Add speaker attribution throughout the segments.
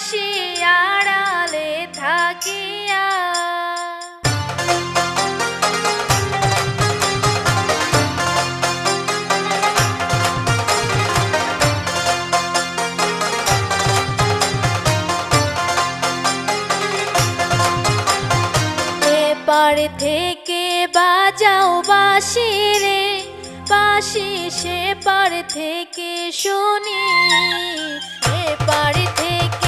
Speaker 1: হাসি আড়ালে থাকিয়া। পার থেকে বাজাও বাসি রে বাসি সে পার থেকে শুনি। এ পার থেকে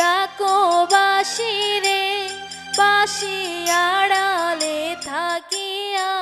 Speaker 1: ডাকো বাসি রে বাসি আড়ালে থাকিয়া।